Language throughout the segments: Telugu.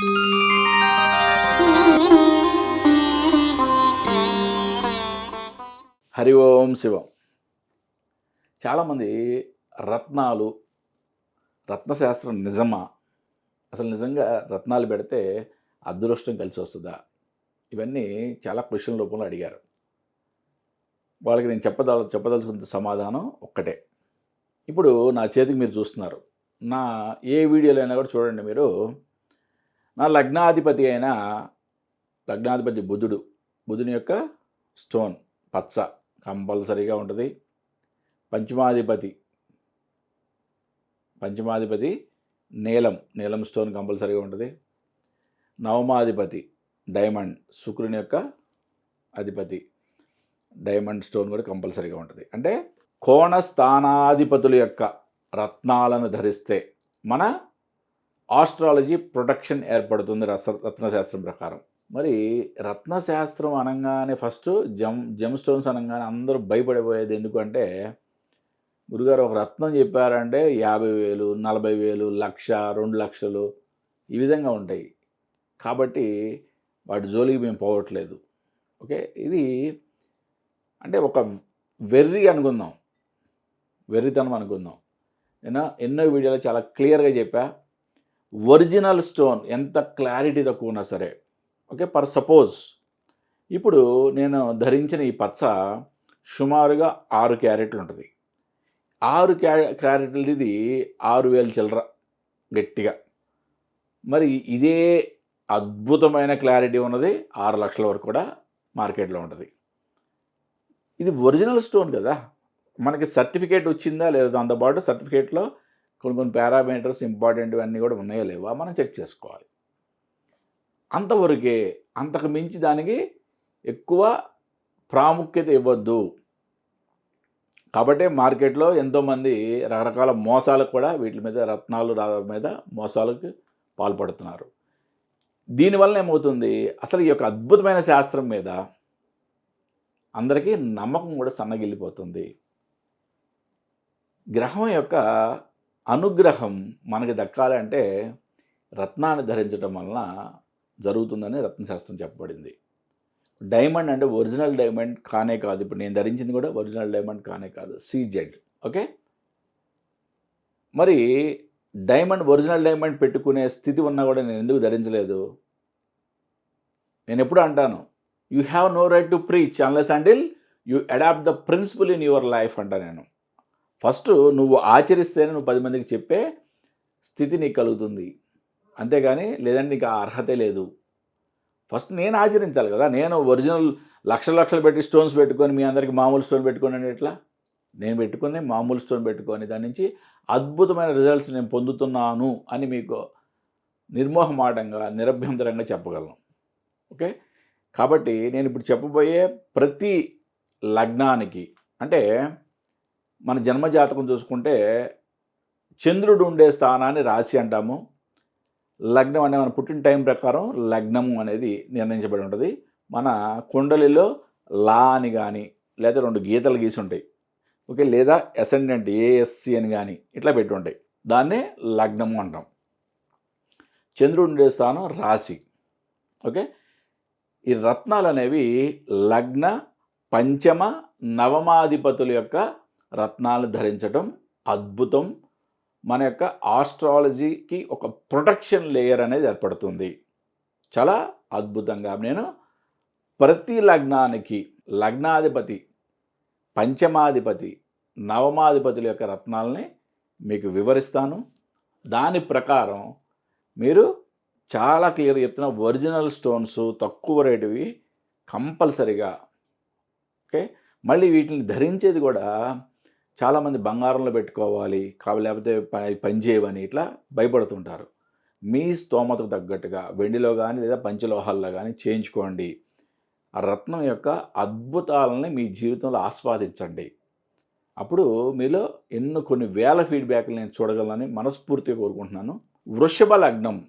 హరి ఓం శివం. చాలామంది రత్నాలు రత్నశాస్త్రం నిజమా? అసలు నిజంగా రత్నాలు పెడితే అదృష్టం కలిసి వస్తుందా? ఇవన్నీ చాలా క్వశ్చన్ రూపంలో అడిగారు. వాళ్ళకి నేను చెప్పదల చెప్పదలుచుకున్న సమాధానం ఒక్కటే. ఇప్పుడు నా చేతికి మీరు చూస్తున్నారు. నా ఏ వీడియోలో అయినా కూడా చూడండి మీరు. నా లగ్నాధిపతి అయిన లగ్నాధిపతి బుధుడు బుధుని యొక్క స్టోన్ పచ్చ కంపల్సరీగా ఉంటుంది. పంచమాధిపతి పంచమాధిపతి నీలం నీలం స్టోన్ కంపల్సరీగా ఉంటుంది. నవమాధిపతి డైమండ్ శుక్రుని యొక్క అధిపతి డైమండ్ స్టోన్ కూడా కంపల్సరీగా ఉంటుంది. అంటే కోణ స్థానాధిపతుల యొక్క రత్నాలను ధరిస్తే మన ఆస్ట్రాలజీ ప్రొటెక్షన్ ఏర్పడుతుంది రస రత్నశాస్త్రం ప్రకారం. మరి రత్నశాస్త్రం అనగానే ఫస్ట్ జమ్ జమ్ స్టోన్స్ అనగానే అందరూ భయపడిపోయేది ఎందుకంటే గురుగారు ఒక రత్నం చెప్పారంటే యాభై వేలు నలభై వేలు లక్ష రెండు లక్షలు ఈ విధంగా ఉంటాయి. కాబట్టి వాటి జోలికి మేము పోవట్లేదు. ఓకే? ఇది అంటే ఒక వెర్రి అనుకుందాం. వెర్రితనం అనుకుందాం. నేను ఎన్నో వీడియోలో చాలా క్లియర్గా చెప్పా. ఒరిజినల్ స్టోన్ ఎంత క్లారిటీ తక్కువ ఉన్నా సరే. ఓకే పర్ సపోజ్ ఇప్పుడు నేను ధరించిన ఈ పచ్చ సుమారుగా ఆరు క్యారెట్లు ఉంటుంది. ఆరు క్యా క్యారెట్లది ఆరు వేలు చిల్లర గట్టిగా. మరి ఇదే అద్భుతమైన క్లారిటీ ఉన్నది ఆరు లక్షల వరకు కూడా మార్కెట్లో ఉంటుంది. ఇది ఒరిజినల్ స్టోన్ కదా. మనకి సర్టిఫికేట్ వచ్చిందా లేదా దాంతోపాటు సర్టిఫికేట్లో కొన్ని కొన్ని పారామీటర్స్ ఇంపార్టెంట్ అన్నీ కూడా ఉన్నాయో లేవా మనం చెక్ చేసుకోవాలి. అంతవరకే అంతకు మించి దానికి ఎక్కువ ప్రాముఖ్యత ఇవ్వద్దు. కాబట్టి మార్కెట్లో ఎంతోమంది రకరకాల మోసాలకు కూడా వీటి మీద రత్నాలు రావడం మీద మోసాలకు పాల్పడుతున్నారు. దీనివల్ల ఏమవుతుంది? అసలు ఈ యొక్క అద్భుతమైన శాస్త్రం మీద అందరికీ నమ్మకం కూడా సన్నగిల్లిపోతుంది. గ్రహం యొక్క అనుగ్రహం మనకి దక్కాలంటే రత్నాన్ని ధరించడం వలన జరుగుతుందని రత్నశాస్త్రం చెప్పబడింది. డైమండ్ అంటే ఒరిజినల్ డైమండ్ కానే కాదు. ఇప్పుడు నేను ధరించింది కూడా ఒరిజినల్ డైమండ్ కానే కాదు. సీజెడ్. ఓకే? మరి డైమండ్ ఒరిజినల్ డైమండ్ పెట్టుకునే స్థితి ఉన్నా కూడా నేను ఎందుకు ధరించలేదు? నేను ఎప్పుడు అంటాను you have no right to preach unless until you adapt the principle in your life అంట నేను. ఫస్ట్ నువ్వు ఆచరిస్తేనే నువ్వు పది మందికి చెప్పే స్థితి నీకు కలుగుతుంది. అంతేగాని లేదంటే నీకు ఆ అర్హతే లేదు. ఫస్ట్ నేను ఆచరించాలి కదా. నేను ఒరిజినల్ లక్షల లక్షలు పెట్టి స్టోన్స్ పెట్టుకొని మీ అందరికి మామూలు స్టోన్ పెట్టుకొని అంటే ఎట్లా? నేను పెట్టుకుని మామూలు స్టోన్ పెట్టుకొని దాని నుంచి అద్భుతమైన రిజల్ట్స్ నేను పొందుతున్నాను అని మీకు నిర్మోహమాటంగా నిరభ్యంతరంగా చెప్పగలను. ఓకే? కాబట్టి నేను ఇప్పుడు చెప్పబోయే ప్రతి లగ్నానికి అంటే మన జన్మజాతకం చూసుకుంటే చంద్రుడు ఉండే స్థానాన్ని రాశి అంటాము. లగ్నం అనే మన పుట్టిన టైం ప్రకారం లగ్నము అనేది నిర్ణయించబడి ఉంటుంది. మన కుండలిలో లా అని కానీ లేదా రెండు గీతలు గీసి ఉంటాయి. ఓకే లేదా అసెండెంట్ ఏఎస్సి అని కానీ ఇట్లా పెట్టి ఉంటాయి. దాన్నే లగ్నము అంటాం. చంద్రుడు ఉండే స్థానం రాశి. ఓకే ఈ రత్నాలు అనేవి లగ్న పంచమ నవమాధిపతుల యొక్క రత్నాలు ధరించడం అద్భుతం. మన యొక్క ఆస్ట్రాలజీకి ఒక ప్రొటెక్షన్ లేయర్ అనేది ఏర్పడుతుంది. చాలా అద్భుతంగా. నేను ప్రతి లగ్నానికి లగ్నాధిపతి పంచమాధిపతి నవమాధిపతుల యొక్క రత్నాలని మీకు వివరిస్తాను. దాని ప్రకారం మీరు చాలా క్లియర్గా చెప్తున్న ఒరిజినల్ స్టోన్స్ తక్కువ రేటువి కంపల్సరిగా ఓకే? మళ్ళీ వీటిని ధరించేది కూడా చాలామంది బంగారంలో పెట్టుకోవాలి కావాలి లేకపోతే పని చేయవని ఇట్లా భయపడుతుంటారు. మీ స్తోమతకు తగ్గట్టుగా వెండిలో కానీ లేదా పంచలోహాల్లో కానీ చేయించుకోండి. ఆ రత్నం యొక్క అద్భుతాలని మీ జీవితంలో ఆస్వాదించండి. అప్పుడు మీలో ఎన్నో కొన్ని వేల ఫీడ్బ్యాక్లు నేను చూడగలనని మనస్ఫూర్తిగా కోరుకుంటున్నాను. వృషభ లగ్నం.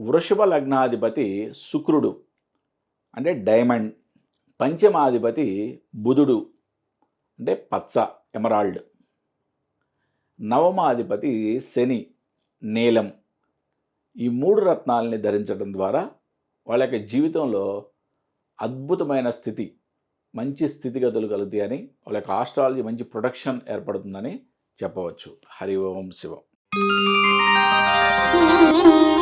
వృషభ లగ్నాధిపతి శుక్రుడు అంటే డైమండ్. పంచమాధిపతి బుధుడు అంటే పచ్చ. ఎమరాల్డ్. నవమాధిపతి శని నీలం. ఈ మూడు రత్నాలని ధరించడం ద్వారా వాళ్ళ యొక్క జీవితంలో అద్భుతమైన స్థితి మంచి స్థితిగతులు కలుగుతాయని వాళ్ళ యొక్క ఆస్ట్రాలజీ మంచి ప్రొడక్షన్ ఏర్పడుతుందని చెప్పవచ్చు. హరి ఓం శివం. Thank you.